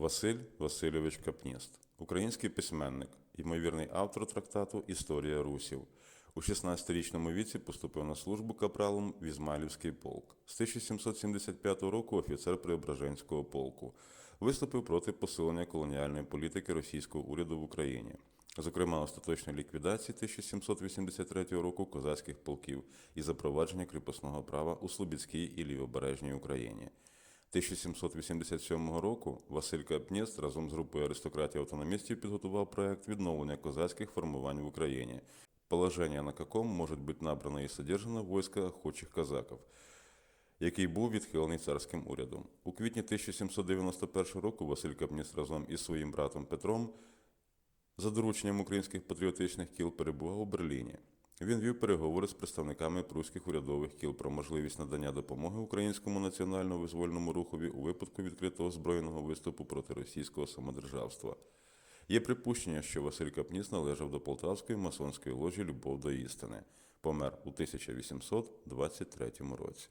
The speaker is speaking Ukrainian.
Василь Васильович Капніст, український письменник, ймовірний автор трактату Історія русів. У 16-річному віці поступив на службу капралом в Ізмайлівський полк. З 1775 року офіцер Преображенського полку. Виступив проти посилення колоніальної політики російського уряду в Україні. Зокрема, остаточної ліквідації 1783 року козацьких полків і запровадження кріпосного права у Слобідській і Лівобережній Україні. 1787 року Василь Капніст разом з групою аристократів-автономістів підготував проект відновлення козацьких формувань в Україні, положення на каком может быть набрано і содержано войско охочих казаків, який був відхилений царським урядом. У квітні 1791 року Василь Капніст разом із своїм братом Петром за дорученням українських патріотичних кіл перебував у Берліні. Він вів переговори з представниками пруських урядових кіл про можливість надання допомоги українському національно-визвольному рухові у випадку відкритого збройного виступу проти російського самодержавства. Є припущення, що Василь Капніс належав до Полтавської масонської ложі Любов до істини, помер у 1823 році.